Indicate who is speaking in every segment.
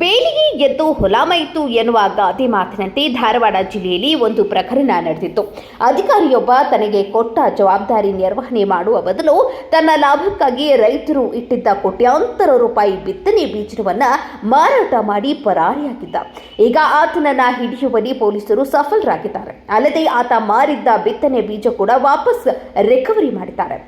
Speaker 1: ಬೇಲಿಗೆ ಎದ್ದು ಹೊಲ ಮೈತು ಎನ್ನುವ ಗಾದೆ ಮಾತಿನಂತೆ ಧಾರವಾಡ ಜಿಲ್ಲೆಯಲ್ಲಿ ಒಂದು ಪ್ರಕರಣ ನಡೆದಿತ್ತು. ಅಧಿಕಾರಿಯೊಬ್ಬ ತನಗೆ ಕೊಟ್ಟ ಜವಾಬ್ದಾರಿ ನಿರ್ವಹಣೆ ಮಾಡುವ ಬದಲು ತನ್ನ ಲಾಭಕ್ಕಾಗಿ ರೈತರು ಇಟ್ಟಿದ್ದ ಕೋಟ್ಯಾಂತರ ರೂಪಾಯಿ ಬಿತ್ತನೆ ಬೀಜವನ್ನು ಮಾರಾಟ ಮಾಡಿ ಪರಾರಿಯಾಗಿದ್ದ. ಈಗ ಆತನನ್ನ ಹಿಡಿಯುವಲ್ಲಿ ಪೊಲೀಸರು ಸಫಲರಾಗಿದ್ದಾರೆ. ಅಲ್ಲದೆ ಆತ ಮಾರಿದ್ದ ಬಿತ್ತನೆ ಬೀಜ ಕೂಡ ವಾಪಸ್ ರಿಕವರಿ ಮಾಡಿದ್ದಾರೆ.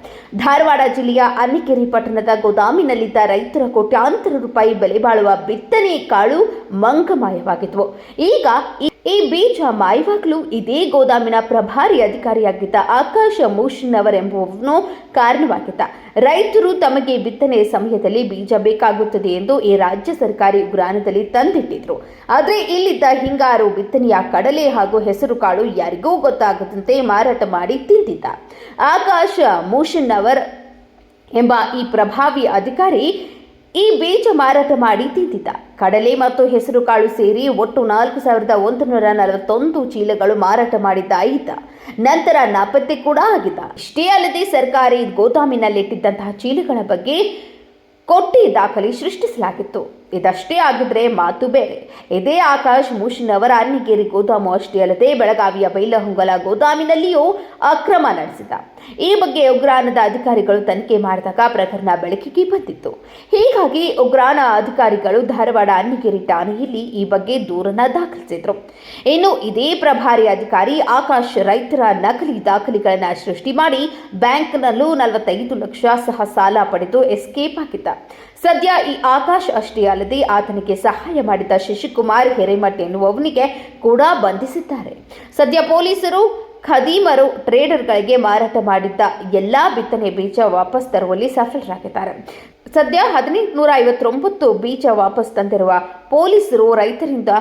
Speaker 1: ಧಾರವಾಡ ಜಿಲ್ಲೆಯ ಅನ್ನಿಕೆರೆ ಪಟ್ಟಣದ ಗೋದಾಮಿನಲ್ಲಿದ್ದ ರೈತರ ಕೋಟ್ಯಾಂತರ ರೂಪಾಯಿ ಬೆಲೆ ಬಾಳುವ ಬಿತ್ತನೆ ಕಾಳು ಮಂಗಮಾಯವಾಗಿದ್ವು. ಈಗ ಈ- ಬೀಜ ಮಾಯವಾಗಲು ಇದೇ ಗೋದಾಮಿನ ಪ್ರಭಾರಿ ಅಧಿಕಾರಿಯಾಗಿದ್ದ ಆಕಾಶ ಮೂಷನ್ ಎಂಬವನು ಕಾರಣವಾಗಿದ್ದ. ರೈತರು ತಮಗೆ ಬಿತ್ತನೆ ಸಮಯದಲ್ಲಿ ಬೀಜ ಬೇಕಾಗುತ್ತದೆ ಎಂದು ಈ ರಾಜ್ಯ ಸರ್ಕಾರಿ ಉಗ್ರಾಣದಲ್ಲಿ ತಂದಿಟ್ಟಿದ್ರು. ಆದರೆ ಇಲ್ಲಿದ್ದ ಹಿಂಗಾರು ಬಿತ್ತನೆಯ ಕಡಲೆ ಹಾಗೂ ಹೆಸರು ಕಾಳು ಯಾರಿಗೂ ಗೊತ್ತಾಗದಂತೆ ಮಾರಾಟ ಮಾಡಿ ತಿಂದಿದ್ದ. ಆಕಾಶ ಮೂಷನ್ ಅವರ್ ಎಂಬ ಈ ಪ್ರಭಾವಿ ಅಧಿಕಾರಿ ಈ ಬೀಜ ಮಾರಾಟ ಮಾಡಿ ತಿಂತಿದ್ದ. ಕಡಲೆ ಮತ್ತು ಹೆಸರು ಕಾಳು ಸೇರಿ ಒಟ್ಟು ನಾಲ್ಕು ಸಾವಿರದ ಒಂದು ನೂರ ನಲವತ್ತೊಂದು ಚೀಲಗಳು ಮಾರಾಟ ಮಾಡಿದ್ದ ಈತ. ನಂತರ ನಾಪತ್ತೆ ಕೂಡ ಆಗಿದ್ದ. ಇಷ್ಟೇ ಅಲ್ಲದೆ ಸರ್ಕಾರಿ ಗೋದಾಮಿನಲ್ಲಿಟ್ಟಿದ್ದಂತಹ ಚೀಲಗಳ ಬಗ್ಗೆ ಕೊಟ್ಟಿ ದಾಖಲೆ ಸೃಷ್ಟಿಸಲಾಗಿತ್ತು. ಇದಷ್ಟೇ ಆಗಿದ್ರೆ ಮಾತು ಬೇರೆ. ಇದೇ ಆಕಾಶ್ ಅವರ ಅನ್ನಿಗೇರಿ ಗೋದಾಮು ಅಷ್ಟೇ ಅಲ್ಲದೆ ಬೆಳಗಾವಿಯ ಬೈಲಹೊಂಗಲ ಗೋದಾಮಿನಲ್ಲಿಯೂ ಅಕ್ರಮ ನಡೆಸಿದ. ಈ ಬಗ್ಗೆ ಉಗ್ರಾಣದ ಅಧಿಕಾರಿಗಳು ತನಿಖೆ ಮಾಡಿದಾಗ ಪ್ರಕರಣ ಬೆಳಕಿಗೆ ಬಂದಿತ್ತು. ಹೀಗಾಗಿ ಉಗ್ರಾಣ ಅಧಿಕಾರಿಗಳು ಧಾರವಾಡ ಅನ್ನಿಗೇರಿ ಠಾಣೆಯಲ್ಲಿ ಈ ಬಗ್ಗೆ ದೂರನ್ನ ದಾಖಲಿಸಿದ್ರು. ಇನ್ನು ಇದೇ ಪ್ರಭಾರಿ ಅಧಿಕಾರಿ ಆಕಾಶ್ ರೈತರ ನಕಲಿ ದಾಖಲೆಗಳನ್ನು ಸೃಷ್ಟಿ ಮಾಡಿ ಬ್ಯಾಂಕ್ನಲ್ಲೂ ನಲವತ್ತೈದು ಲಕ್ಷ ಸಹ ಸಾಲ ಪಡೆದು ಎಸ್ಕೇಪ್ ಆಗಿದ್ದ. ಸದ್ಯ ಈ ಆಕಾಶ್ ಅಷ್ಟೇ ಅಲ್ಲದೆ ಆತನಿಗೆ ಸಹಾಯ ಮಾಡಿದ ಶಶಿಕುಮಾರ್ ಹಿರೇಮಠ್ ಎನ್ನುವವನಿಗೆ ಕೂಡ ಬಂಧಿಸಿದ್ದಾರೆ. ಸದ್ಯ ಪೊಲೀಸರು, ಖದೀಮರು, ಟ್ರೇಡರ್ಗಳಿಗೆ ಮಾರಾಟ ಮಾಡಿದ್ದ ಎಲ್ಲಾ ಬಿತ್ತನೆ ಬೀಜ ವಾಪಸ್ ತರುವಲ್ಲಿ ಸಫಲರಾಗಿದ್ದಾರೆ. ಸದ್ಯ ಹದಿನೆಂಟು ನೂರ ಐವತ್ತೊಂಬತ್ತು ಬೀಜ ವಾಪಸ್ ತಂದಿರುವ ಪೊಲೀಸರು ರೈತರಿಂದ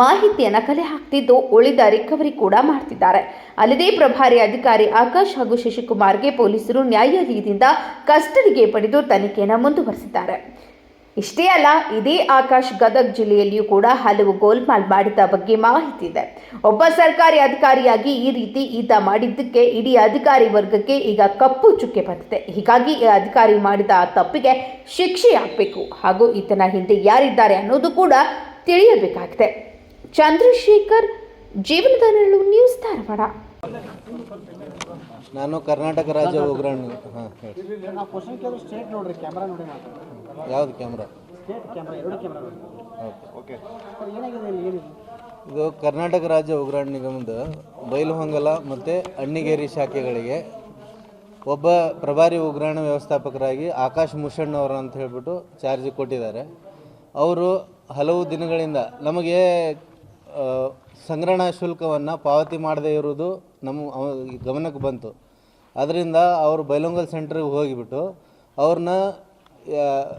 Speaker 1: ಮಾಹಿತಿಯನ್ನು ಕಲೆ ಹಾಕ್ತಿದ್ದು ಉಳಿದ ರಿಕವರಿ ಕೂಡ ಮಾಡ್ತಿದ್ದಾರೆ. ಅಲ್ಲದೆ ಪ್ರಭಾರಿ ಅಧಿಕಾರಿ ಆಕಾಶ್ ಹಾಗೂ ಶಶಿಕುಮಾರ್ಗೆ ಪೊಲೀಸರು ನ್ಯಾಯಾಲಯದಿಂದ ಕಸ್ಟಡಿಗೆ ಪಡೆದು ತನಿಖೆಯನ್ನು ಮುಂದುವರೆಸಿದ್ದಾರೆ. ಇಷ್ಟೇ ಅಲ್ಲ, ಇದೇ ಆಕಾಶ್ ಗದಗ್ ಜಿಲ್ಲೆಯಲ್ಲಿಯೂ ಕೂಡ ಹಲವು ಗೋಲ್ಮಾಲ್ ಮಾಡಿದ ಬಗ್ಗೆ ಮಾಹಿತಿ ಇದೆ. ಒಬ್ಬ ಸರ್ಕಾರಿ ಅಧಿಕಾರಿಯಾಗಿ ಈ ರೀತಿ ಈತ ಮಾಡಿದ್ದಕ್ಕೆ ಇಡೀ ಅಧಿಕಾರಿ ವರ್ಗಕ್ಕೆ ಈಗ ಕಪ್ಪು ಚುಕ್ಕೆ ಬಂದಿದೆ. ಹೀಗಾಗಿ ಈ ಅಧಿಕಾರಿ ಮಾಡಿದ ಆ ತಪ್ಪಿಗೆ ಶಿಕ್ಷೆ ಆಗಬೇಕು ಹಾಗೂ ಈತನ ಹಿಂದೆ ಯಾರಿದ್ದಾರೆ ಅನ್ನೋದು ಕೂಡ ತಿಳಿಯಬೇಕಾಗಿದೆ. ಚಂದ್ರಶೇಖರ್ ಜೀವನದ ನೆರಳು ನ್ಯೂಸ್ ಧಾರವಾಡ.
Speaker 2: ನಾನು ಕರ್ನಾಟಕ ರಾಜ್ಯ ಉಗ್ರಾಣಿ ಹಾಂ
Speaker 3: ಸ್ಟೇಟ್ ನೋಡ್ರಿ ಕ್ಯಾಮ್ರಾ ನೋಡಿ
Speaker 2: ಯಾವ್ದು ಕ್ಯಾಮ್ರಾ
Speaker 3: ಸ್ಟೇಟ್ ಕ್ಯಾಮ್ರಾ ಎರಡು ಕ್ಯಾಮ್ರಾ
Speaker 2: ಓಕೆ.
Speaker 3: ಏನಾಗಿದೆ ಇಲ್ಲಿ ಏನಿದೆ?
Speaker 2: ಇದು ಕರ್ನಾಟಕ ರಾಜ್ಯ ಉಗ್ರಾಣ ನಿಗಮದ ಬೈಲುಹೊಂಗಲ ಮತ್ತು ಅಣ್ಣಿಗೇರಿ ಶಾಖೆಗಳಿಗೆ ಒಬ್ಬ ಪ್ರಭಾರಿ ಉಗ್ರಾಣ ವ್ಯವಸ್ಥಾಪಕರಾಗಿ ಆಕಾಶ್ ಮುಷಣ್ಣ ಅವರು ಅಂತ ಹೇಳ್ಬಿಟ್ಟು ಚಾರ್ಜ್ ಕೊಟ್ಟಿದ್ದಾರೆ. ಅವರು ಹಲವು ದಿನಗಳಿಂದ ನಮಗೆ ಸಂಗ್ರಹಣಾ ಶುಲ್ಕವನ್ನು ಪಾವತಿ ಮಾಡದೇ ಇರುವುದು ನಮ್ಮ ಗಮನಕ್ಕೆ ಬಂತು. ಅದರಿಂದ ಅವರು ಬೈಲೊಂಗಲ್ ಸೆಂಟ್ರಿಗೆ ಹೋಗಿಬಿಟ್ಟು ಅವ್ರನ್ನ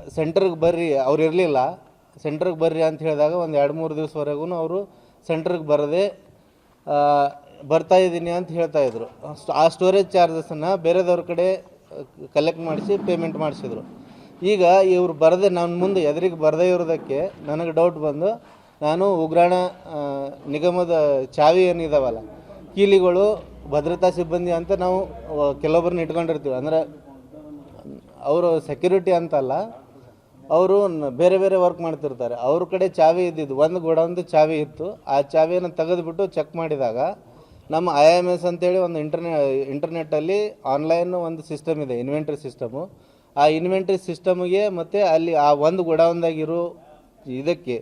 Speaker 2: ಸೆಂಟ್ರಿಗೆ ಬರ್ರಿ, ಅವ್ರು ಇರಲಿಲ್ಲ. ಸೆಂಟ್ರಿಗೆ ಬರ್ರಿ ಅಂತ ಹೇಳಿದಾಗ ಒಂದು ಎರಡು ಮೂರು ದಿವಸವರೆಗೂ ಅವರು ಸೆಂಟ್ರಿಗೆ ಬರದೆ ಬರ್ತಾಯಿದ್ದೀನಿ ಅಂತ ಹೇಳ್ತಾ ಇದ್ರು. ಅಷ್ಟ್- ಆ ಸ್ಟೋರೇಜ್ ಚಾರ್ಜಸನ್ನು ಬೇರೆದವ್ರ ಕಡೆ ಕಲೆಕ್ಟ್ ಮಾಡಿಸಿ ಪೇಮೆಂಟ್ ಮಾಡಿಸಿದ್ರು. ಈಗ ಇವರು ಬರದೆ ನನ್ನ ಮುಂದೆ ಎದುರಿಗೆ ಬರದೇ ಇರೋದಕ್ಕೆ ನನಗೆ ಡೌಟ್ ಬಂದು ನಾನು ಉಗ್ರಾಣ ನಿಗಮದ ಚಾವಿ ಏನಿದಾವಲ್ಲ ಕೀಲಿಗಳು, ಭದ್ರತಾ ಸಿಬ್ಬಂದಿ ಅಂತ ನಾವು ಕೆಲವೊಬ್ಬರನ್ನ ಇಟ್ಕೊಂಡಿರ್ತೀವಿ. ಅಂದರೆ, ಅವರು ಸೆಕ್ಯೂರಿಟಿ ಅಂತಲ್ಲ, ಅವರು ಬೇರೆ ಬೇರೆ ವರ್ಕ್ ಮಾಡ್ತಿರ್ತಾರೆ. ಅವ್ರ ಕಡೆ ಚಾವಿ ಇದ್ದಿದ್ದು, ಒಂದು ಗೋಡೌನ್ದು ಚಾವಿ ಇತ್ತು. ಆ ಚಾವಿಯನ್ನು ತೆಗೆದುಬಿಟ್ಟು ಚೆಕ್ ಮಾಡಿದಾಗ, ನಮ್ಮ ಐ ಎಂ ಎಸ್ ಅಂತೇಳಿ ಒಂದು ಇಂಟರ್ನೆ ಇಂಟರ್ನೆಟ್ಟಲ್ಲಿ ಆನ್ಲೈನ್ ಒಂದು ಸಿಸ್ಟಮ್ ಇದೆ ಇನ್ವೆಂಟ್ರಿ ಸಿಸ್ಟಮು ಆ ಇನ್ವೆಂಟ್ರಿ ಸಿಸ್ಟಮ್ಗೆ ಮತ್ತು ಅಲ್ಲಿ ಆ ಒಂದು ಗೋಡೌನ್ದಾಗಿರೋ ಇದಕ್ಕೆ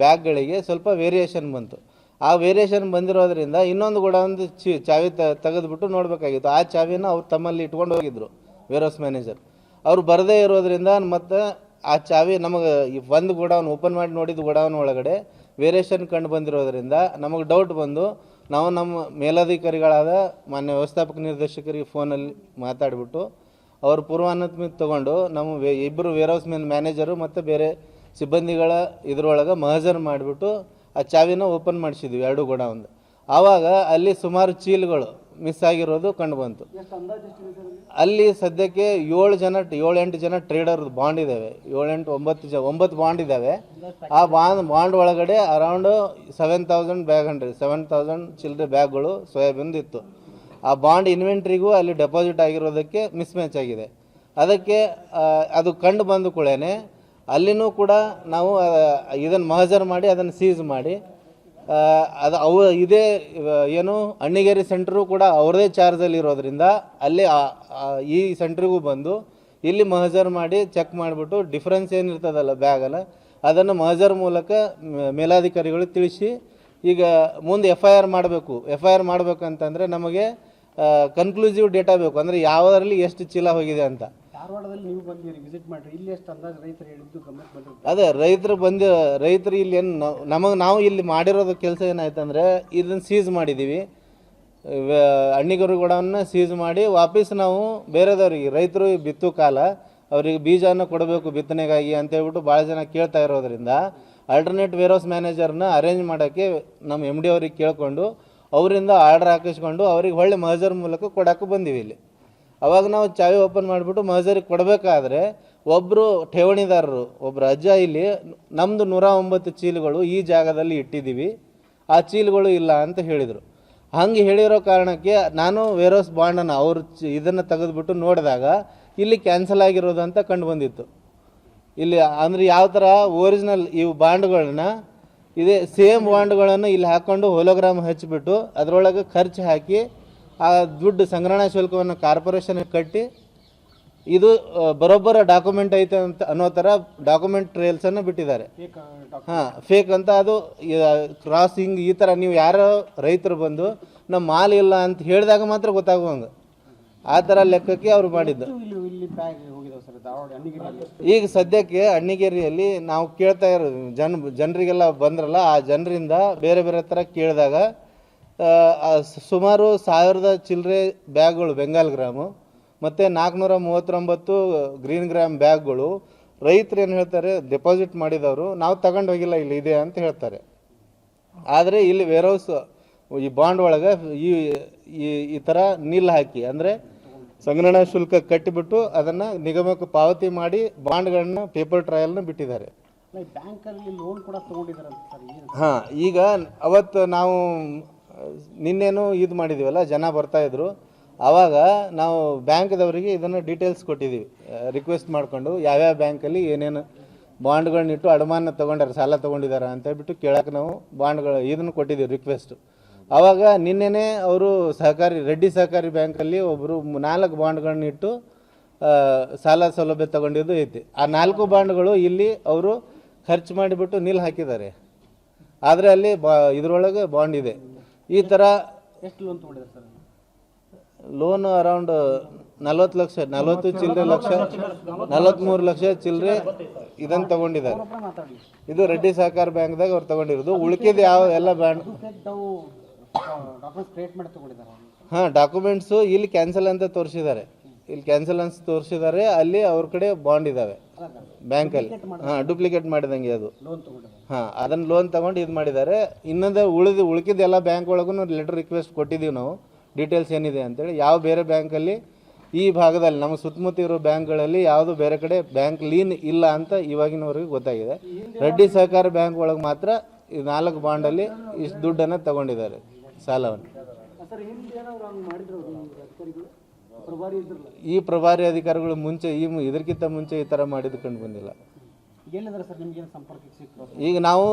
Speaker 2: ಬ್ಯಾಗ್ಗಳಿಗೆ ಸ್ವಲ್ಪ ವೇರಿಯೇಷನ್ ಬಂತು. ಆ ವೇರಿಯೇಷನ್ ಬಂದಿರೋದ್ರಿಂದ ಇನ್ನೊಂದು ಗೋಡೌನ್ದು ಚಿ, ಚಾವಿ ತ, ತೆಗೆದುಬಿಟ್ಟು ನೋಡಬೇಕಾಗಿತ್ತು. ಆ ಚಾವಿನ ಅವ್ರು ತಮ್ಮಲ್ಲಿ ಇಟ್ಕೊಂಡು ಹೋಗಿದ್ರು ವೇರ್ಹೌಸ್ ಮ್ಯಾನೇಜರ್ ಅವ್ರು ಬರದೇ ಇರೋದ್ರಿಂದ ಮತ್ತು ಆ ಚಾವಿ ನಮಗೆ ಒಂದು ಗೋಡೌನ್ ಓಪನ್ ಮಾಡಿ ನೋಡಿದ ಗೋಡೌನ್ ಒಳಗಡೆ ವೇರಿಯೇಷನ್ ಕಂಡು ಬಂದಿರೋದ್ರಿಂದ ನಮಗೆ ಡೌಟ್ ಬಂದು ನಾವು ನಮ್ಮ ಮೇಲಧಿಕಾರಿಗಳಾದ ಮಾನ್ಯ ವ್ಯವಸ್ಥಾಪಕ ನಿರ್ದೇಶಕರಿಗೆ ಫೋನಲ್ಲಿ ಮಾತಾಡಿಬಿಟ್ಟು ಅವರು ಪೂರ್ವಾನುಮತಿ ತೊಗೊಂಡು ನಮ್ಮ ಇಬ್ಬರು ವೇರ್ಹೌಸ್ ಮ್ಯಾನ್ ಮ್ಯಾನೇಜರು ಮತ್ತು ಬೇರೆ ಸಿಬ್ಬಂದಿಗಳ ಇದರೊಳಗೆ ಮಹಜರ್ ಮಾಡಿಬಿಟ್ಟು ಆ ಚಾವಿನ ಓಪನ್ ಮಾಡಿಸಿದ್ವಿ ಎರಡು ಗುಣ ಒಂದು ಆವಾಗ ಅಲ್ಲಿ ಸುಮಾರು ಚೀಲ್ಗಳು ಮಿಸ್ ಆಗಿರೋದು ಕಂಡು ಬಂತು. ಅಲ್ಲಿ? ಸದ್ಯಕ್ಕೆ ಏಳು ಜನ ಏಳು ಎಂಟು ಜನ ಟ್ರೇಡರ್ ಬಾಂಡ್ ಇದ್ದಾವೆ ಏಳೆಂಟು ಒಂಬತ್ತು ಜ ಒಂಬತ್ತು ಬಾಂಡ್ ಇದ್ದಾವೆ ಆ ಬಾಂಡ್ ಬಾಂಡ್ ಒಳಗಡೆ around seven thousand bag hundred seven thousand ಚಿಲ್ಲರೆ ಬ್ಯಾಗ್ಗಳು ಸೋಯಾಬಿನ್ ಇತ್ತು. ಆ ಬಾಂಡ್ ಇನ್ವೆಂಟ್ರಿಗೂ ಅಲ್ಲಿ ಡೆಪಾಸಿಟ್ ಆಗಿರೋದಕ್ಕೆ ಮಿಸ್ ಮ್ಯಾಚ್ ಆಗಿದೆ. ಅದಕ್ಕೆ ಅದು ಕಂಡು ಬಂದ ಕೂಡಲೇ ಅಲ್ಲಿನೂ ಕೂಡ ನಾವು ಇದನ್ನು ಮಹಜರ್ ಮಾಡಿ, ಅದನ್ನು ಸೀಸ್ ಮಾಡಿ ಅದು ಅವು, ಇದೇ ಏನು, ಅಣ್ಣಿಗೇರಿ ಸೆಂಟ್ರು ಕೂಡ ಅವ್ರದೇ ಚಾರ್ಜಲ್ಲಿ ಇರೋದ್ರಿಂದ ಅಲ್ಲಿ ಈ ಸೆಂಟ್ರಿಗೂ ಬಂದು ಇಲ್ಲಿ ಮಹಜರ್ ಮಾಡಿ ಚೆಕ್ ಮಾಡಿಬಿಟ್ಟು ಡಿಫ್ರೆನ್ಸ್ ಏನಿರ್ತದಲ್ಲ ಬ್ಯಾಗಲ್ಲ, ಅದನ್ನು ಮಹಜರ್ ಮೂಲಕ ಮೇಲಾಧಿಕಾರಿಗಳು ತಿಳಿಸಿ, ಈಗ ಮುಂದೆ ಎಫ್ ಐ ಆರ್ ಮಾಡಬೇಕು. ಎಫ್ ಐ ಆರ್ ಮಾಡಬೇಕಂತಂದರೆ ನಮಗೆ ಕನ್ಕ್ಲೂಸಿವ್ ಡೇಟಾ ಬೇಕು. ಅಂದರೆ ಯಾವುದರಲ್ಲಿ ಎಷ್ಟು ಚೀಲ ಹೋಗಿದೆ ಅಂತ.
Speaker 3: ಧಾರವಾಡದಲ್ಲಿ ನೀವು ಬಂದಿರಿ ವಿಸಿಟ್ ಮಾಡ್ರಿ. ಇಲ್ಲಿ ಎಷ್ಟು ಅಂದಾಜು ರೈತರು ಹೇಳಿದ್ದು ಗಮನಕ್ಕೆ
Speaker 2: ಅದೇ, ರೈತರು ಬಂದ, ರೈತರು ಇಲ್ಲಿ ಏನು ನಮಗೆ ನಾವು ಇಲ್ಲಿ ಮಾಡಿರೋದು ಕೆಲಸ ಏನಾಯ್ತಂದ್ರೆ ಇದನ್ನು ಸೀಸ್ ಮಾಡಿದ್ದೀವಿ ಹಣ್ಣಿಗರುಗಳನ್ನು ಸೀಸ್ ಮಾಡಿ ವಾಪಸ್ ನಾವು ಬೇರೆದವ್ರಿಗೆ, ರೈತರು ಬಿತ್ತು ಕಾಲ, ಅವರಿಗೆ ಬೀಜನ ಕೊಡಬೇಕು ಬಿತ್ತನೆಗಾಗಿ ಅಂತೇಳ್ಬಿಟ್ಟು ಭಾಳ ಜನ ಕೇಳ್ತಾ ಇರೋದ್ರಿಂದ ಆಲ್ಟರ್ನೇಟ್ ವೇರೋಸ್ ಮ್ಯಾನೇಜರ್ನ ಅರೇಂಜ್ ಮಾಡೋಕ್ಕೆ ನಮ್ಮ ಎಂ ಡಿ ಅವ್ರಿಗೆ ಕೇಳಿಕೊಂಡು, ಅವರಿಂದ ಆರ್ಡರ್ ಹಾಕಿಸ್ಕೊಂಡು ಅವ್ರಿಗೆ ಒಳ್ಳೆ ಮಹಜರ್ ಮೂಲಕ ಕೊಡೋಕ್ಕೆ ಬಂದೀವಿ ಇಲ್ಲಿ. ಅವಾಗ ನಾವು ಚಾವಿ ಓಪನ್ ಮಾಡಿಬಿಟ್ಟು ಮಹಜರಿಗೆ ಕೊಡಬೇಕಾದ್ರೆ ಒಬ್ಬರು ಠೇವಣಿದಾರರು ಒಬ್ಬರು ಅಜ್ಜ ಇಲ್ಲಿ ನಮ್ಮದು ನೂರ ಒಂಬತ್ತು ಚೀಲಗಳು ಈ ಜಾಗದಲ್ಲಿ ಇಟ್ಟಿದ್ದೀವಿ, ಆ ಚೀಲಗಳು ಇಲ್ಲ ಅಂತ ಹೇಳಿದರು. ಹಂಗೆ ಹೇಳಿರೋ ಕಾರಣಕ್ಕೆ ನಾನು ವೇರೋಸ್ ಬಾಂಡನ್ನು ಅವರು ಇದನ್ನು ತೆಗೆದುಬಿಟ್ಟು ನೋಡಿದಾಗ ಇಲ್ಲಿ ಕ್ಯಾನ್ಸಲ್ ಆಗಿರೋದು ಅಂತ ಕಂಡು ಬಂದಿತ್ತು. ಇಲ್ಲಿ ಅಂದರೆ ಯಾವ ಥರ ಒರಿಜಿನಲ್ ಇವು ಬಾಂಡ್ಗಳನ್ನ ಇದೇ ಸೇಮ್ ಬಾಂಡ್ಗಳನ್ನು ಇಲ್ಲಿ ಹಾಕ್ಕೊಂಡು ಹೋಲೋಗ್ರಾಮ್ ಹಚ್ಚಿಬಿಟ್ಟು ಅದರೊಳಗೆ ಖರ್ಚು ಹಾಕಿ ಆ ದುಡ್ಡು ಸಂಗ್ರಹಣಾ ಶುಲ್ಕವನ್ನು ಕಾರ್ಪೊರೇಷನ್ ಕಟ್ಟಿ ಇದು ಬರೋಬ್ಬರ ಡಾಕ್ಯುಮೆಂಟ್ ಐತೆ ಅಂತ ಅನ್ನೋ ಥರ ಡಾಕ್ಯುಮೆಂಟ್ ಟ್ರೇಲ್ಸನ್ನು ಬಿಟ್ಟಿದ್ದಾರೆ. ಹಾಂ ಫೇಕ್ ಅಂತ ಅದು ಕ್ರಾಸಿಂಗ್ ಈ ಥರ ನೀವು ಯಾರೋ ರೈತರು ಬಂದು ನಮ್ಮ ಮಾಲ್ ಇಲ್ಲ ಅಂತ ಹೇಳಿದಾಗ ಮಾತ್ರ ಗೊತ್ತಾಗುವಂಗೆ. ಆ ಥರ ಲೆಕ್ಕಕ್ಕೆ ಅವ್ರು ಮಾಡಿದ್ದು. ಈಗ ಸದ್ಯಕ್ಕೆ ಅಣ್ಣಿಗೇರಿಯಲ್ಲಿ ನಾವು ಕೇಳ್ತಾ ಇರೋದು ಜನ ಜನರಿಗೆಲ್ಲ ಬಂದ್ರಲ್ಲ ಆ ಜನರಿಂದ ಬೇರೆ ಬೇರೆ ಥರ ಕೇಳಿದಾಗ ಸುಮಾರು ಸಾವಿರದ ಚಿಲ್ಲರೆ ಬ್ಯಾಗ್ಗಳು ಬೆಂಗಾಲ್ ಗ್ರಾಮು ಮತ್ತು ನಾಲ್ಕುನೂರ ಮೂವತ್ತೊಂಬತ್ತು ಗ್ರೀನ್ ಗ್ರಾಮ್ ಬ್ಯಾಗ್ಗಳು. ರೈತರು ಏನು ಹೇಳ್ತಾರೆ ಡೆಪಾಸಿಟ್ ಮಾಡಿದವರು ನಾವು ತಗೊಂಡು ಹೋಗಿಲ್ಲ ಇಲ್ಲಿ ಇದೆ ಅಂತ ಹೇಳ್ತಾರೆ. ಆದರೆ ಇಲ್ಲಿ ವೇರ್ಹೌಸ್ ಈ ಬಾಂಡ್ ಒಳಗೆ ಈ ಈ- ಈ ಥರ ನಿಲ್ ಹಾಕಿ ಅಂದರೆ ಸಂಗ್ರಹಣಾ ಶುಲ್ಕ ಕಟ್ಟಿಬಿಟ್ಟು ಅದನ್ನು ನಿಗಮಕ್ಕೆ ಪಾವತಿ ಮಾಡಿ ಬಾಂಡ್ಗಳನ್ನ ಪೇಪರ್ ಟ್ರಯಲ್ನ ಬಿಟ್ಟಿದ್ದಾರೆ. ಹಾಂ ಈಗ ಅವತ್ತು ನಾವು ನಿನ್ನೇನು ಇದು ಮಾಡಿದ್ದೀವಲ್ಲ ಜನ ಬರ್ತಾಯಿದ್ರು ಆವಾಗ ನಾವು ಬ್ಯಾಂಕ್ದವರಿಗೆ ಇದನ್ನು ಡೀಟೇಲ್ಸ್ ಕೊಟ್ಟಿದ್ದೀವಿ ರಿಕ್ವೆಸ್ಟ್ ಮಾಡಿಕೊಂಡು ಯಾವ್ಯಾವ ಬ್ಯಾಂಕಲ್ಲಿ ಏನೇನು ಬಾಂಡ್ಗಳನ್ನಿಟ್ಟು ಅಡಮಾನ ತೊಗೊಂಡಾರೆ, ಸಾಲ ತೊಗೊಂಡಿದ್ದಾರೆ ಅಂತ ಹೇಳ್ಬಿಟ್ಟು ಕೇಳೋಕೆ ನಾವು ಬಾಂಡ್ಗಳು ಇದನ್ನು ಕೊಟ್ಟಿದ್ದೀವಿ ರಿಕ್ವೆಸ್ಟ್ ಆವಾಗ ನಿನ್ನೆನೇ ಅವರು ಸಹಕಾರಿ, ರೆಡ್ಡಿ ಸಹಕಾರಿ ಬ್ಯಾಂಕಲ್ಲಿ ಒಬ್ಬರು ನಾಲ್ಕು ಬಾಂಡ್ಗಳನ್ನಿಟ್ಟು ಸಾಲ ಸೌಲಭ್ಯ ತಗೊಂಡಿದ್ದು ಐತಿ. ಆ ನಾಲ್ಕು ಬಾಂಡ್ಗಳು ಇಲ್ಲಿ ಅವರು ಖರ್ಚು ಮಾಡಿಬಿಟ್ಟು ನಿಲ್ ಹಾಕಿದ್ದಾರೆ. ಆದರೆ ಅಲ್ಲಿ ಬಾ, ಇದರೊಳಗೆ ಬಾಂಡ್ ಇದೆ. ಈ ಥರ
Speaker 3: ಎಷ್ಟು ಲೋನ್ ತೊಗೊಂಡಿದ್ದಾರೆ ಸರ್?
Speaker 2: ಲೋನ್ ಅರೌಂಡ್ ನಲ್ವತ್ತು ಲಕ್ಷ ನಲ್ವತ್ತು ಚಿಲ್ಲರೆ ಲಕ್ಷ ನಲವತ್ತ್ಮೂರು ಲಕ್ಷ ಚಿಲ್ಲರೆ ಇದನ್ನು ತಗೊಂಡಿದ್ದಾರೆ. ಇದು ರೆಡ್ಡಿ ಸಹಕಾರ ಬ್ಯಾಂಕ್ದಾಗ ಅವ್ರು ತಗೊಂಡಿರೋದು. ಉಳ್ಕಿದ ಯಾವ ಎಲ್ಲ
Speaker 3: ಬ್ಯಾಂಕ್
Speaker 2: ಹಾಂ ಡಾಕ್ಯುಮೆಂಟ್ಸು ಇಲ್ಲಿ ಕ್ಯಾನ್ಸಲ್ ಅಂತ ತೋರಿಸಿದ್ದಾರೆ. ಇಲ್ಲಿ ಕ್ಯಾನ್ಸಲನ್ಸ್ ತೋರಿಸಿದ್ದಾರೆ. ಅಲ್ಲಿ ಅವ್ರ ಕಡೆ ಬಾಂಡ್ ಇದ್ದಾವೆ ಬ್ಯಾಂಕಲ್ಲಿ ಹಾಂ ಡೂಪ್ಲಿಕೇಟ್ ಮಾಡಿದಂಗೆ ಅದು. ಹಾಂ ಅದನ್ನು ಲೋನ್ ತಗೊಂಡು ಇದು ಮಾಡಿದ್ದಾರೆ. ಇನ್ನೊಂದು ಉಳಿದು ಉಳಿಕಿದ ಎಲ್ಲ ಬ್ಯಾಂಕ್ ಒಳಗೂ ಲೆಟರ್ ರಿಕ್ವೆಸ್ಟ್ ಕೊಟ್ಟಿದ್ದೀವಿ ನಾವು. ಡೀಟೇಲ್ಸ್ ಏನಿದೆ ಅಂತೇಳಿ. ಯಾವ ಬೇರೆ ಬ್ಯಾಂಕಲ್ಲಿ ಈ ಭಾಗದಲ್ಲಿ ನಮ್ಮ ಸುತ್ತಮುತ್ತ ಇರೋ ಬ್ಯಾಂಕ್ಗಳಲ್ಲಿ ಯಾವುದು ಬೇರೆ ಕಡೆ ಬ್ಯಾಂಕ್ ಲೀನ್ ಇಲ್ಲ ಅಂತ ಇವಾಗಿನವರೆಗೆ ಗೊತ್ತಾಗಿದೆ. ರೆಡ್ಡಿ ಸಹಕಾರ ಬ್ಯಾಂಕ್ ಒಳಗೆ ಮಾತ್ರ ಈ ನಾಲ್ಕು ಬಾಂಡಲ್ಲಿ ಇಷ್ಟು ದುಡ್ಡನ್ನು ತಗೊಂಡಿದ್ದಾರೆ ಸಾಲವನ್ನು. ಈ ಪ್ರಭಾರಿ ಅಧಿಕಾರಿಗಳು ಮುಂಚೆ ಈ ಇದಕ್ಕಿಂತ ಮುಂಚೆ ಈ ಥರ ಮಾಡಿದ್ದು ಕಂಡು ಬಂದಿಲ್ಲ. ಈಗ ನಾವು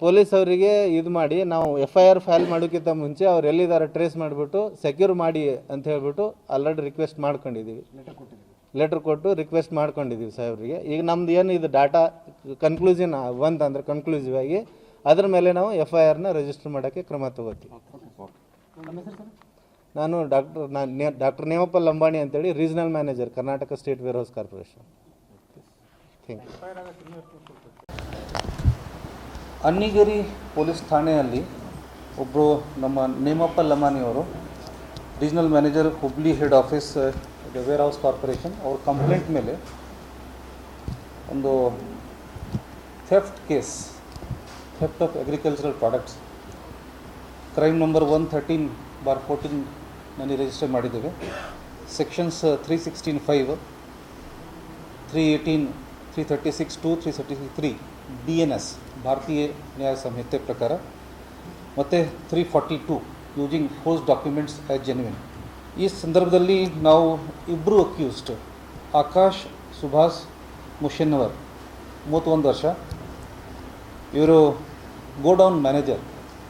Speaker 2: ಪೊಲೀಸ್ ಅವರಿಗೆ ಇದು ಮಾಡಿ ನಾವು ಎಫ್ ಐ ಆರ್ ಫೈಲ್ ಮಾಡೋಕ್ಕಿಂತ ಮುಂಚೆ ಅವ್ರು ಎಲ್ಲಿದ್ದಾರೆ ಟ್ರೇಸ್ ಮಾಡಿಬಿಟ್ಟು ಸೆಕ್ಯೂರ್ ಮಾಡಿ ಅಂತ ಹೇಳ್ಬಿಟ್ಟು ಆಲ್ರೆಡಿ ರಿಕ್ವೆಸ್ಟ್ ಮಾಡ್ಕೊಂಡಿದ್ದೀವಿ
Speaker 3: ಲೆಟರ್
Speaker 2: ಕೊಟ್ಟು ರಿಕ್ವೆಸ್ಟ್ ಮಾಡ್ಕೊಂಡಿದ್ದೀವಿ ಸಾಹೇಬ್ರಿಗೆ ಈಗ ನಮ್ದು ಏನು ಇದು ಡಾಟಾ ಕನ್ಕ್ಲೂಷನ್ ಬಂತಂದ್ರೆ ಕನ್ಕ್ಲೂಸಿವ್ ಆಗಿ ಅದ್ರ ಮೇಲೆ ನಾವು ಎಫ್ ಐ ಆರ್ನ ರಿಜಿಸ್ಟರ್ ಮಾಡೋಕ್ಕೆ ಕ್ರಮ ತಗೋತೀವಿ. ನಾನು ಡಾಕ್ಟರ್ ನಾನು ಡಾಕ್ಟರ್ ನೇಮಪ್ಪ ಲಂಬಾಣಿ ಅಂತೇಳಿ regional manager, Karnataka state warehouse corporation. Thank you
Speaker 4: Annigeri police ಠಾಣೆಯಲ್ಲಿ ಒಬ್ಬರು ನಮ್ಮ ನೇಮಪ್ಪ ಅವರು, regional manager Hubli head office warehouse corporation, ಅವ್ರ ಕಂಪ್ಲೇಂಟ್ ಮೇಲೆ ಒಂದು theft case, theft of agricultural products, crime number one thirteen bar fourteen ನಲ್ಲಿ register ಮಾಡಿದ್ದೇವೆ. Sections three sixteen five three eighteen three thirty six two three thirty three B N S Bharatiya Nyaya Sanhita ಪ್ರಕಾರ ಮತ್ತು three forty to using forged documents as genuine ಈ ಸಂದರ್ಭದಲ್ಲಿ ನಾವು ಇಬ್ಬರು accused Akash, Subhash ಮುಷನ್ನವರ್ ಮೂವತ್ತೊಂದು ವರ್ಷ. ಇವರು ಗೋಡೌನ್ ಮ್ಯಾನೇಜರ್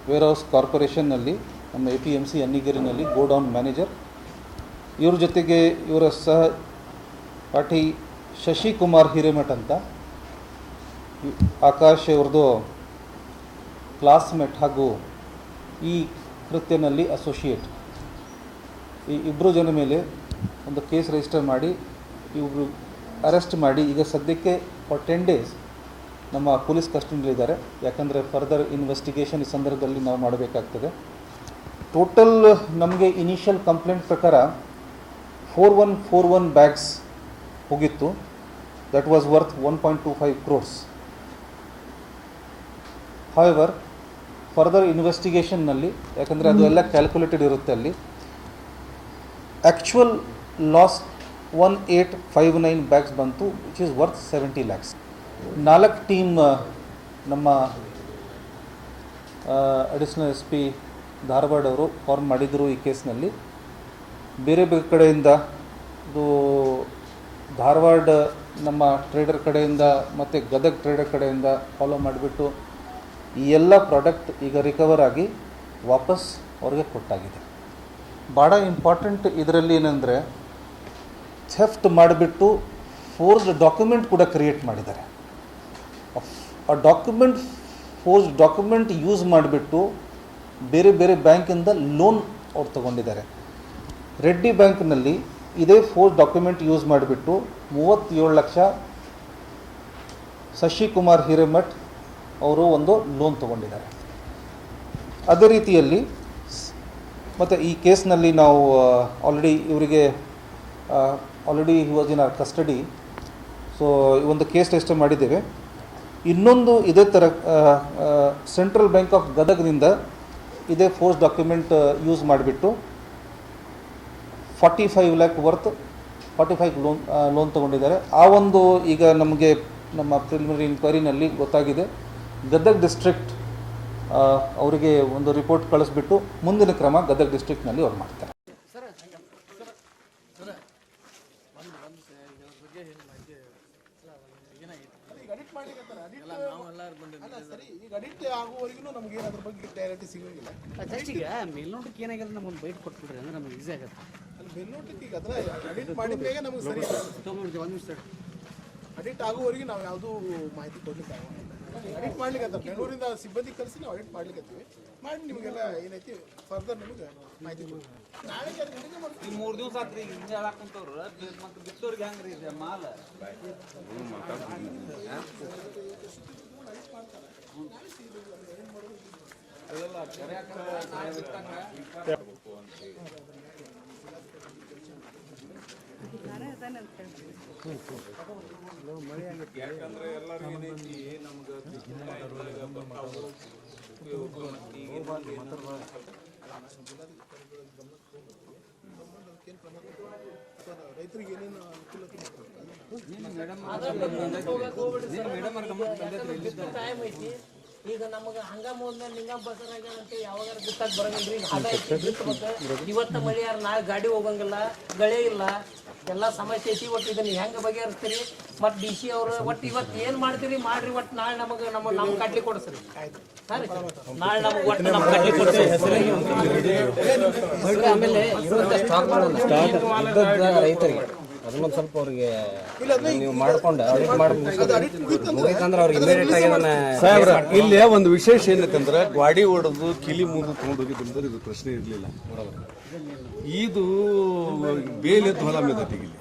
Speaker 4: ವೇರ್ ಹೌಸ್ ಕಾರ್ಪೊರೇಷನ್ನಲ್ಲಿ ನಮ್ಮ ಎ ಪಿ ಎಂ ಸಿ ಅನ್ನಿಗೇರಿನಲ್ಲಿ ಗೋಡೌನ್ ಮ್ಯಾನೇಜರ್. ಇವ್ರ ಜೊತೆಗೆ ಇವರ ಸಹ ಪಾಠಿ ಶಶಿಕುಮಾರ್ ಹಿರೇಮಠ್ ಅಂತ. ಆಕಾಶ್ ಅವ್ರದ್ದು ಕ್ಲಾಸ್ಮೇಟ್ ಹಾಗೂ ಈ ಕೃತ್ಯನಲ್ಲಿ ಅಸೋಸಿಯೇಟ್. ಈ ಇಬ್ಬರು ಜನ ಮೇಲೆ ಒಂದು ಕೇಸ್ ರಿಜಿಸ್ಟರ್ ಮಾಡಿ, ಇವರು ಅರೆಸ್ಟ್ ಮಾಡಿ. ಈಗ ಸದ್ಯಕ್ಕೆ ಫಾರ್ ಟೆನ್ ಡೇಸ್ ನಮ್ಮ ಪೊಲೀಸ್ ಕಸ್ಟಡಿಯಲ್ಲಿದ್ದಾರೆ ಯಾಕಂದರೆ ಫರ್ದರ್ ಇನ್ವೆಸ್ಟಿಗೇಷನ್ ಈ ಸಂದರ್ಭದಲ್ಲಿ ನಾವು ಮಾಡಬೇಕಾಗ್ತದೆ. ಟೋಟಲ್ ನಮಗೆ ಇನಿಷಿಯಲ್ ಕಂಪ್ಲೇಂಟ್ ಪ್ರಕಾರ four one four one bags ಹೋಗಿತ್ತು. That was worth one point two five crores however further ಇನ್ವೆಸ್ಟಿಗೇಷನ್ನಲ್ಲಿ ಯಾಕಂದರೆ ಅದು ಎಲ್ಲ ಕ್ಯಾಲ್ಕುಲೇಟೆಡ್ ಇರುತ್ತೆ ಅಲ್ಲಿ. Actual loss one eight five nine bags ಬಂತು which is worth seventy lakhs ನಾಲ್ಕು ಟೀಮ್ ನಮ್ಮ ಅಡಿಷ್ನಲ್ ಎಸ್ ಪಿ ಧಾರವಾಡ ಅವರು ಫಾರ್ಮ್ ಮಾಡಿದರು ಈ ಕೇಸ್ನಲ್ಲಿ. ಬೇರೆ ಬೇರೆ ಕಡೆಯಿಂದ ಇದು ಧಾರವಾಡ ನಮ್ಮ ಟ್ರೇಡರ್ ಕಡೆಯಿಂದ ಮತ್ತು ಗದಗ ಟ್ರೇಡರ್ ಕಡೆಯಿಂದ ಫಾಲೋ ಮಾಡಿಬಿಟ್ಟು ಈ ಎಲ್ಲ ಪ್ರಾಡಕ್ಟ್ ಈಗ ರಿಕವರ್ ಆಗಿ ವಾಪಸ್ ಅವ್ರಿಗೆ ಕೊಟ್ಟಾಗಿದೆ. ಭಾಳ ಇಂಪಾರ್ಟೆಂಟ್ ಇದರಲ್ಲಿ ಏನಂದರೆ ಥೆಫ್ಟ್ ಮಾಡಿಬಿಟ್ಟು ಫೋರ್ಸ್ಡ್ ಡಾಕ್ಯುಮೆಂಟ್ ಕೂಡ ಕ್ರಿಯೇಟ್ ಮಾಡಿದ್ದಾರೆ. ಆ ಡಾಕ್ಯುಮೆಂಟ್ ಫೋರ್ಸ್ ಡಾಕ್ಯುಮೆಂಟ್ ಯೂಸ್ ಮಾಡಿಬಿಟ್ಟು ಬೇರೆ ಬೇರೆ ಬ್ಯಾಂಕಿಂದ ಲೋನ್ ಅವ್ರು ತಗೊಂಡಿದ್ದಾರೆ. ರೆಡ್ಡಿ ಬ್ಯಾಂಕ್ನಲ್ಲಿ ಇದೇ ಫೋರ್ಸ್ ಡಾಕ್ಯುಮೆಂಟ್ ಯೂಸ್ ಮಾಡಿಬಿಟ್ಟು ಮೂವತ್ತೇಳು ಲಕ್ಷ ಶಶಿಕುಮಾರ್ ಹಿರೇಮಠ್ ಅವರು ಒಂದು ಲೋನ್ ತಗೊಂಡಿದ್ದಾರೆ. ಅದೇ ರೀತಿಯಲ್ಲಿ ಮತ್ತು ಈ ಕೇಸ್ನಲ್ಲಿ ನಾವು ಆಲ್ರೆಡಿ ಇವರಿಗೆ already was in our custody so ಒಂದು ಕೇಸ್ ರಿಜಿಸ್ಟರ್ ಮಾಡಿದ್ದೇವೆ. ಇನ್ನೊಂದು ಇದೇ ಥರ ಸೆಂಟ್ರಲ್ ಬ್ಯಾಂಕ್ ಆಫ್ ಗದಗ್ನಿಂದ ಇದೇ ಫೋರ್ಸ್ ಡಾಕ್ಯುಮೆಂಟ್ ಯೂಸ್ ಮಾಡಿಬಿಟ್ಟು forty five lakh worth forty five loan loan ತೊಗೊಂಡಿದ್ದಾರೆ. ಆ ಒಂದು ಈಗ ನಮಗೆ ನಮ್ಮ ಪ್ರಿಲಿಮಿನರಿ ಇನ್ಕ್ವೈರಿನಲ್ಲಿ ಗೊತ್ತಾಗಿದೆ. ಗದಗ್ ಡಿಸ್ಟ್ರಿಕ್ಟ್ ಅವರಿಗೆ ಒಂದು ರಿಪೋರ್ಟ್ ಕಳಿಸ್ಬಿಟ್ಟು ಮುಂದಿನ ಕ್ರಮ ಗದಗ್ ಡಿಸ್ಟ್ರಿಕ್ಟ್ನಲ್ಲಿ ಅವ್ರು ಮಾಡ್ತಾರೆ.
Speaker 5: ಆಗುವವರೆಗೂ ನಮ್ಗೆ ಏನು ಅದ್ರ ಬಗ್ಗೆ ಕ್ಲಾರಿಟಿ ಸಿಗೋಂಗಿಲ್ಲ
Speaker 3: ಜಸ್ಟ್ ಈಗ ಮೇಲ್ನೋಟಕ್ಕೆ ಏನಾಗಿದೆ ನಮ್ಗೆ ಬೈಟ್ ಕೊಟ್ಬಿಡ್ರಿ ಅಂದ್ರೆ ನಮ್ಗೆ ಈಸಿ ಆಗುತ್ತೆ
Speaker 5: ಅಲ್ಲಿ ಮೇಲ್ನೋಟಕ್ಕೆ ಈಗ ಅದ್ರ ಎಡಿಟ್ ಮಾಡಿದ ಮೇಲೆ ನಮ್ಗೆ ಸರಿ
Speaker 3: ತೊಗೊಂಡ್ರಿ ಒಂದು ನಿಮಿಷ
Speaker 5: ಅಡಿಟ್ ಆಗುವವರೆಗೆ ನಾವು ಯಾವುದೂ ಮಾಹಿತಿ ಕೊಡ್ಲಿಕ್ಕೆ ಆಗೋಲ್ಲ ಅಡಿಟ್ ಮಾಡ್ಲಿಕ್ಕೆ ಬೆಂಗಳೂರಿಂದ ಸಿಬ್ಬಂದಿ ಕರೆಸಿ ನಾವು ಅಡಿಟ್ ಮಾಡ್ಲಿಕ್ಕೆ ಮಾಡಿ ನಿಮಗೆಲ್ಲ ಏನೈತಿ ಫರ್ದರ್ ನಿಮಗೆ ಮಾಹಿತಿ ನಾಳೆ
Speaker 6: ಮೂರ್ ದಿವಸ ಆತ್ರಿ ಈಗ ಹಿಂದೆ ಹೇಳಾಕಂತವ್ರು ಮತ್ತೆ ಬಿತ್ತೋರ್ಗೆ ಹೆಂಗ್ರಿ ಇದೆ ಮಾಲ ಯಾಕಂದ್ರೆ ಎಲ್ಲರಿಗೂ ನಮ್ಗೆ
Speaker 5: ರೈತರಿಗೆ ಏನೇನು ಅನುಕೂಲತೆ
Speaker 7: ಟೈಮ್ ಐತಿ ಈಗ ನಮಗೆ ಹಂಗ ಹೋದ್ಮೇಲೆ ನಿಂಗ ಬಸರ್ ಆಗ್ಯಾರಂತ ಯಾವಾಗ ಬಿತ್ತಾಕ ಬರಂಗಿಲ್ರಿ? ಈಗ ಇವತ್ತ ಮಳಿ ಯಾರು ನಾಳೆ ಗಾಡಿ ಹೋಗಂಗಿಲ್ಲ ಗಳೆ ಇಲ್ಲ. ಎಲ್ಲ ಸಮಸ್ಯೆ ಐತಿ ಒಟ್ಟು ಇದನ್ನ ಹೆಂಗ ಬಗೆಹರಿಸ್ತೀರಿ? ಮತ್ ಡಿ ಸಿ ಅವರು ಒಟ್ಟು ಇವತ್ತು ಏನ್ ಮಾಡ್ತೀರಿ? ಮಾಡ್ರಿ ಒಟ್ಟು ನಾಳೆ ನಮಗೆ ನಮ್ಮ ನಮ್ ಕಡ್ಲಿ ಕೊಡ್ಸ್ರಿ? ನಾಳೆ ನಮಗೆ ಒಟ್ಟು ನಮ್ಮ ಕಡ್ಲಿ ಕೊಡಿಸ್ರಿ ಆಮೇಲೆ
Speaker 8: ರೈತರಿಗೆ. ಅದನ್ನೊಂದು ಸ್ವಲ್ಪ ಅವ್ರಿಗೆ ನೀವು ಮಾಡ್ಕೊಂಡು ಅಡಿಟ್ ಮಾಡಿ ಮುಗಿತಂದ್ರೆ ಅವ್ರಿಗೆ ಇಮಿಡಿಯೇಟ್ ಆಗಿ
Speaker 9: ಸಾಹೇಬ್ರ ಇಲ್ಲಿ ಒಂದು ವಿಶೇಷ ಏನಕ್ಕಂದ್ರೆ ಗ್ವಾಡಿ ಹೊಡೆದು ಕಿಲಿ ಮುಂದೆ ತಗೊಂಡೋಗಿ ಬಂದ್ರೆ ಇದು ಪ್ರಶ್ನೆ ಇರಲಿಲ್ಲ. ಇದು ಬೇಲೆ ಹೊಲ ಮೇದೈತಿ ಇಲ್ಲಿ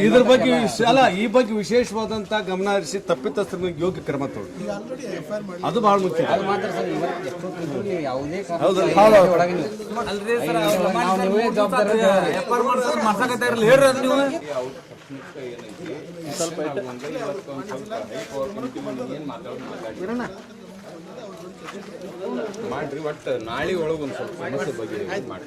Speaker 9: ಇದ್ರ ಬಗ್ಗೆ ವಿಶ್- ಅಲ್ಲ ಈ ಬಗ್ಗೆ ವಿಶೇಷವಾದಂತ ಗಮನ ಹರಿಸಿ ತಪ್ಪಿತಸ್ಥರ ಯೋಗ್ಯ ಕ್ರಮ ತಗೊಳ್ಳಿ ಅದು ಬಹಳ ಮುಖ್ಯ.
Speaker 8: ಮಾತ್ರ ಸರ್ ನೀವು ಯಾವುದೇ
Speaker 9: ಹೌದಲ್ಲ?
Speaker 8: ಒಳಗೆ ನೀವು
Speaker 6: ಅಲ್ರಿ ಸರ್
Speaker 8: ನಾವು ಜವಾಬ್ದಾರಿ
Speaker 6: ವ್ಯಾಪಾರ ಮಾಡ್ತಾರೆ ಮಾಡ್ಸಕತ್ತಾರಲ್ಲ ಹೇಳ್ರಿ ಅದು ನೀವು.
Speaker 9: ಮಾಡ್ರಿ ಒಟ್ಟು ನಾಳೆ ಒಳಗೆ ಒಂದು ಸ್ವಲ್ಪ ಸಮಸ್ಯೆ ಬಗ್ಗೆ ಮಾಡಿ